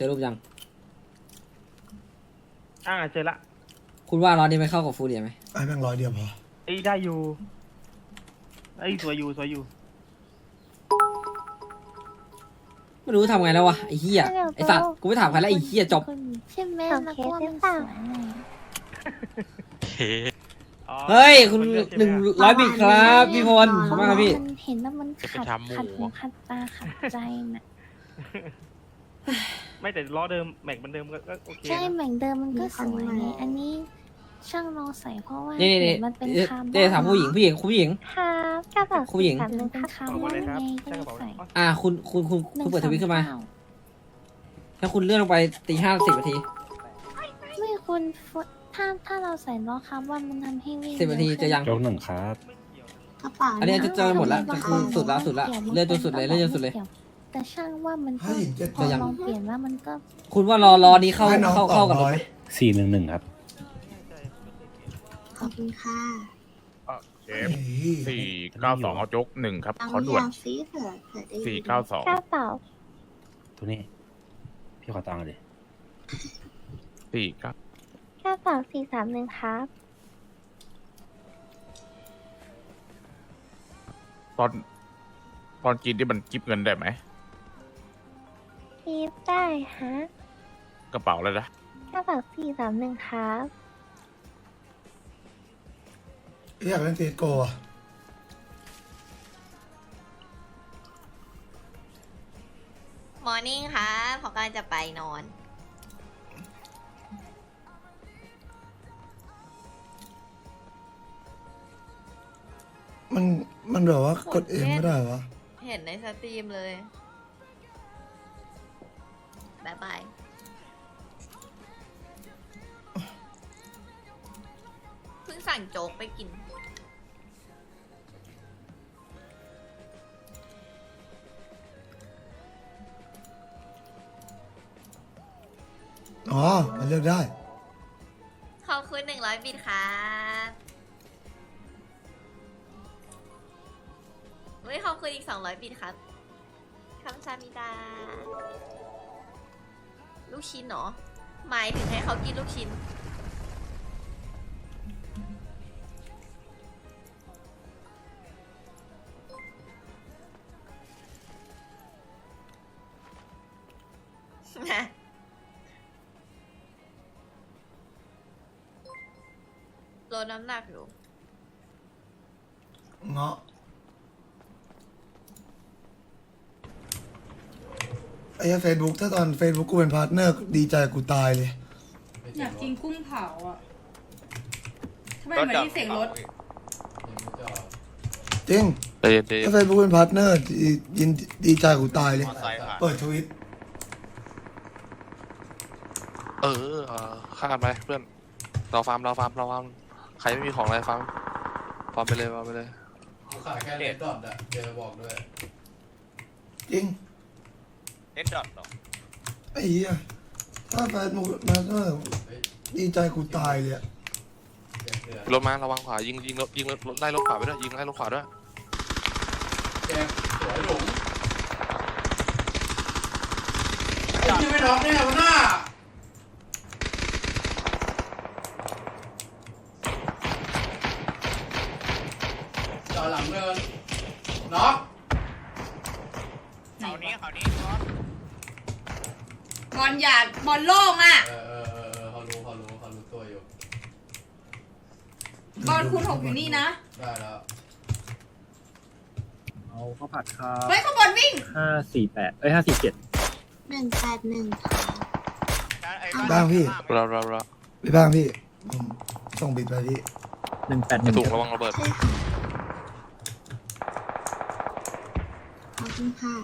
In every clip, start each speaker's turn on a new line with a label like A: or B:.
A: จอรูปยัง
B: อ่าเจอละ
A: คุณว่าร้อนนี้ไม่เข้ากับฟูเรียไหม
C: ไอ้แม่งร้อยเดียวพอ
B: ไอ้ยได้อยู่ไอ้ยสวยอยู่สวยอยู่
A: ไม่รู้ทำไงแล้ววะไอ้เหี้ยไอ้สัตว์กูไม่ถามใครแล้วไอ้เหี้ยจบ
D: ใช่ไหม
E: โอ
D: แล้ว
E: เค
D: ก็
E: หรื
D: มั
E: อนเปล่า
D: สวยไง
B: อ๋อ
A: เฮ้ย คุณ
B: นเลือกใช่
A: หนึ่ง
B: ไม
A: ร้อยบิตครับพี่พลขอบคุณมากครับพี่
D: มันเห็นแล้วมันขัดขัดหูขัดตาขัดใจน่ะ
B: ไม่แต่ล้อเดิมแม็กมันเดิมก็ก็โอเค
D: ใช่
B: นะ
D: เหมือนเดิมมันก็สวยไงอันนี้ช่างเราใส่เพราะว่า
A: นี่นี่นี่
D: มันเป็นคาร์บอน
A: เดี๋ยวถามผู้หญิงผู้หญิงคุณผู้หญิง
E: ครับกระเป๋า
A: คุณผู้หญิง
E: สามห
D: มั
E: นึ่
D: น
E: ง
D: เป็น
E: ครับ
D: คาร์
B: บบอก
D: อ
B: มานเลยครับ
D: ไงก็
B: ใช่
D: เล
B: กระ
D: ย
B: เป๋า
D: ใส่
B: อ๋อ
A: อ่า คุณคุณคุณคุณเปิดทวิตขึ้นมา
D: 139
A: ถ้าคุณเลื่อนลงไปตีห้าสิบนาที
D: ไม่คุณถ้าถ้าเราใส่ล้อคาร์บอนมันทำให้วิ่ง
A: สิบนาทีจะยัง
F: ยกหนึ่งครับ
E: กระเป๋า
A: อันนี้จะเจอหมดแล้วจะคือสุดแล้วสุดแล้วเลื่อนจนสุดเลยเลื่อนจนสุดเลย
D: แต่ช่างว่ามันก็
C: ให้หญิงเจ็ด
D: พอ
A: จะยัง
D: ลองเปลี่ยนว่ามันก็
A: คุณว่ารอรอนี้เข้า
C: ให้น้อง
A: เข้า
C: สอ
A: เข้างกับรถ
C: ร้อย
A: ไหม
F: สี่หนึ่งหนึ่งครับ
E: ขอบคุณค่ะ
G: เชฟสี่เก้าสองเอาโจ๊กหนึ่งครับ
E: เอา
G: ขอด่วน
E: ยาวซีเผื่อเผื่อได้
G: สี่เก้าสอง
E: กระเป๋า
F: ตัวนี้ พี่ขอตังค์หน่อยดิ
G: สี่เก้า ก
E: ระเป๋าสี่สามหนึ่งครับ
G: ตอน ตอนกินที่มันกิฟเงินได้ไหม
E: ทีบได้ฮะ
G: กระเป๋าเลยนะ
E: กระเป๋าสี่สามหนึ่งครับ
C: อยากเล่นเทสโกอะ
H: มอร์นิ่งค่ะพอกำลังจะไปนอน
C: มันมันแบบว่ากดเองไม่ได้วะ
H: เห็นในสตรีมเลย บายบายเพิ่งสั่งโจ๊กไปกิน
C: อ๋อ มันเลือกได้
H: ขอบคุณหนึ่งร้อยบิตครับเฮ้ยขอบคุณอีกสองร้อยบิตครับคำซามิดา ลูกชิ้นเหรอหมายถึงให้เขากินลูกชิ้น ลดน้ำหนักอยู่
C: เงาะ ไอ้เฟซบุ๊กถ้าตอนเฟซบุ๊กกูเป็นพาร์ทเนอร์ดีใจกูตายเลย
I: อยากกินกุ้งเผาอะทำไมเหมือนได้ยินเสียงรถ
C: จริง
G: เดเด
C: ถ้าเฟซบุ๊กเป็นพาร์ทเนอร์ดียินดีใจกูตายเลยเปิดทวิต
J: เออเออฆ่ากันไปเพื่อนเราฟาร์มเราฟาร์มเราฟาร์มใครไม่มีของอะไรฟาร์มฟาร์มไปเลยฟาร์มไปเลย
K: ขายแค่เลดดอทอะเดี๋ยวบอกด้วย
C: จริง
G: เอ็ดดอทหรอ
C: ไอ้เหี้ยถ้าเฟซบุ๊กพาร์ทเนอร์ดีใจกูตายเลยอะ
K: เดี๋ยวเดือด
J: รถมาระวังขวายิงยิงรถยิงรถไล่รถขวาไปด้วยยิงไล่รถขวาด้วย
K: แกสวยหลุมไอ้ที่ไม่น็อกเนี่ยวันหน้าจอหลังเดินน็อก
I: ไหนวะบอลอยากบอลโล่งอะ
K: เออเออเออเออเขารู้เขารู้เขารู้ตัวอยู่
I: บอลคูณหกอยู่นี่นะ
K: ได้แล้ว
B: เอาข้าวผัดครับ
I: เฮ้ยขางบวนวิ่ง
B: ห้าสี่แปดเอ้ยห้าสี่เจ็ด
E: หนึ่งแปดหนึ่งครับ
C: บ้างพี่
J: เราเราเรา
C: พี่บ้างพี่ผมส่งบิดไปพี่
B: หนึ่งแปดห
J: ไม่
B: นึ่ง
J: ถูกระวังระเบิด
E: ใช่ค่ะขอบคุณค่ะ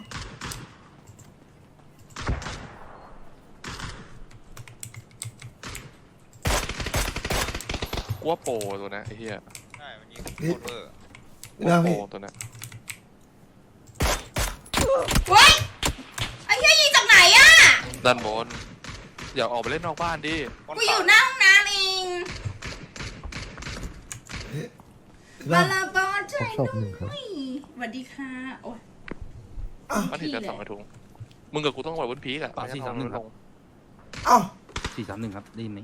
J: กลัวโปรตัวนี้ไอ้เหี้ย
C: พี่
J: กลั
C: พี่
J: ว
C: บ้าง
J: โปร
C: พี่
J: ตัวนี้
I: เฮ้ยไอ้เหี้ยยิงจากไหนอะ
J: ด้านบนอย่าออกไปเล่นนอกบ้านดิ
I: กูอยู่หน้าห้องน้ำเอง
C: พี่
I: บา
C: บ้าง
I: ลาบอลช่วยด้วยสวัสดีค่ะโอ้ย
C: อ้าว
J: มันถึงจะสองกระถุงมึงกับกูต้องไหวบนพีกอะ
B: ปาสี่สามหนึ่งครับ
C: เอ้า
F: สี่สามหนึ่งครับได้ยินไหม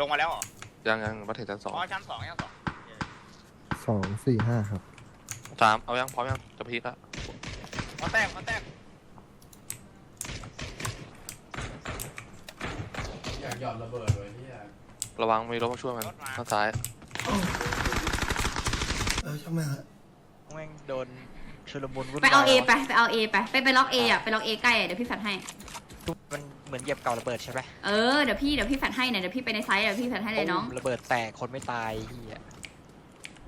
G: ลงมาแล้วเหรอ
J: ยังยังมาถึงชั้นสอง
G: อ๋อชั้นสองชั้นสอง
L: สองสี่ห้าครับ
J: สามเอายังพร้อมยังจะพีกละ
G: มาแตกมาแตก
K: อยากหย่อนระเบิดเลยที่อยาก
J: ระวังมีรถมาช่วยมันข้างซ้าย
C: เออช่างแม่งเถอะ
B: แม่งโดนชุลมุนวุ่น
I: ไปเอาเอ
B: วาย
I: ไปไปเอาเอไปไปไปล็อกเออะไปล็อกเอใกล้อะเดี๋ยวพี่แฟดให้
B: มัน เหมือนเหยียบเก่าระเบิดใช่ไหม
I: เออเดี๋ยวพี่เดี๋ยวพี่แฟดให้เนี่ยเดี๋ยวพี่ไปในไซต์เดี๋ยวพี่แฟดให้เลยน้อง
B: ตุ้มระเบิดแตกคนไม่ตายเฮีย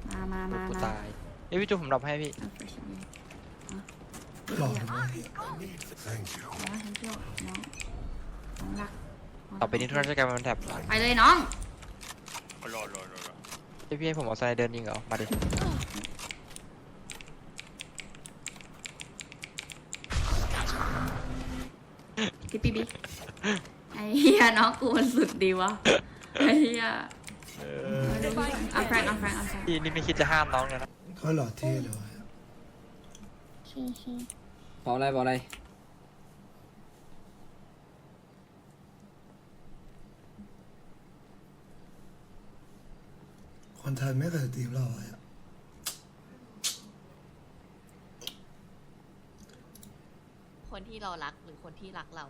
I: มามา
B: ลู
I: มาก
B: กู
I: มา
B: ตายเอ้ยพี่จูผมรับให้พี่
I: เอา fresh เลย
C: หลอกทำไม
I: น้องฉันเชื่อน้องน้องรัก
B: ต่อไปนี้ทุกท่านจะกลายเป็นแถบ
I: ไปเลยน้อง
G: โหลดโหลดโหลดโหลด
B: เอ้ยพี่ให้ผมเอาสไนเดินยิงเหรอมาดิ
I: พี่ปีบีไอ้เหี้ยน้องกูมันสุดดีวะไอ้เหี้ยเอาแฟรงเอาแฟรงเอาแฟรง
B: พี่นี่ไม่คิดจะห้ามน้องเลยนะ
C: เขาหล่อเท่เลยวะ
D: ชีชี
A: เปล่าอะไรเปล่าอะไร
C: คนไทยไม่เคยสตรีมเราอะ
H: คน ที่เรารักหรือคนที่รักเรา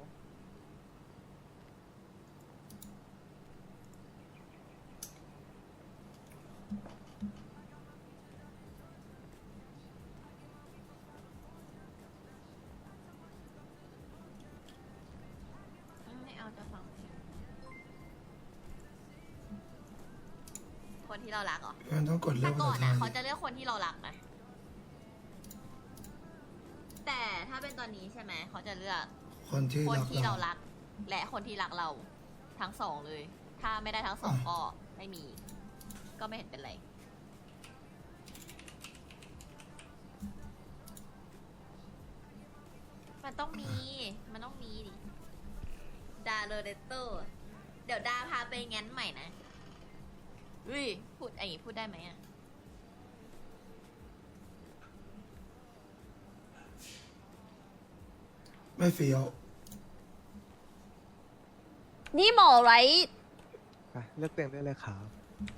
H: ไม่เอาจะฟังเพลงคนที่เรารักเหรอ
C: มันต้องกดเลื
H: แต่
C: อก
H: ก่อ
C: ภานษาไท
H: อะ
C: ย
H: เขาจะเลือกคนที่เรารักนะ ถ้าเป็นตอนนี้ใช่ไหมเขาจะเลือก
C: คนที่
H: คน
C: รัก
H: ที่เรา
C: เรา
H: รัก และคนที่รักเราทั้งสองเลย ถ้าไม่ได้ทั้งสองก็ไม่มี ก็ไม่เห็นเป็นไรมันต้องมี มันต้องมีดิดาเลเดเตอร์เดี๋ยวดาพาไปงั้นใหม่นะอุ้ยพูดไอ้อย่างงี้พูดได้ไหมอะ
C: ไม่เฟี้ยว
E: นี่หมอไร
L: เลือกเตียงได้เลยครับ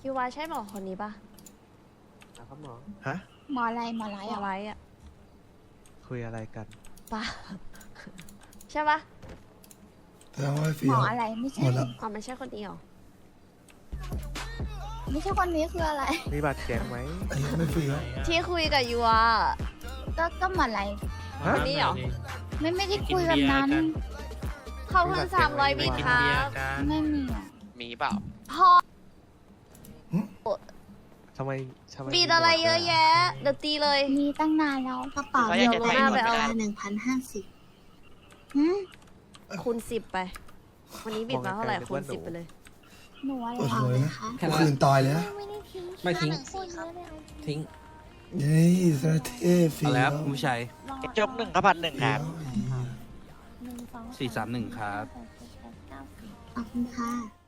E: คิววาใช่หมอคนนี้ปะ
L: นะครับหมอ
E: หมออะไรหมอไรหมอไรอะ
L: คุยอะไรกัน
E: ปะ ใช่ปะ
C: แสดงว่าไม่เฟี้ยว
E: ไม่ใช่
C: หมดละ
E: อ๋อไม่ใช่คนนี้หรอ
D: ไม่ใช่คนนี้คืออะไร
L: มีบัตรแจกไหม
C: อันนี้ไม่เฟี้ยว
E: ที่คุยกับยูวา
D: ก็ก็หมออะไร
L: ฮะ
E: คนนี้หรอ
D: ไม่ไม่ได้คุยแบบนั้น
E: ขอบคุณสามร้อยบิตครับ
D: ไม่มีอะ
J: มีเปล่า
E: พ่อ
L: ทำไมทำไม
E: บิดอะไรเยอะแยะ เดี๋ยวตีเลย
D: มีตั้งนานแล้ว
E: กระเป๋าเดียวกันไปเอา
D: หนึ่งพันห้าสิบหืม
E: คูณสิบไป วันนี้บิดมาเท่าไหร่คูณสิบไปเลย
D: หนูอะไร
C: ปวดหัวเลยนะ
A: แค่
C: กู
A: นั้น
C: คืนตายเลยนะ
D: ไม่ได้ทิ้ง
A: ไม่ทิ้ง
D: พูด เยอะเลยเอา
A: ทิ้ง
C: นี่สระเท่เฟี้ยว
F: แล้วผู้ชาย
D: รอ
B: จบหนึ่งครับพันหนึ่งครับ
C: เฟี้ยว
D: หนึ่งสอง
F: สี่สามหนึ่งครับ
D: แปดเจ็ดแปดเก้าสิบ
E: ขอบคุณค่ะ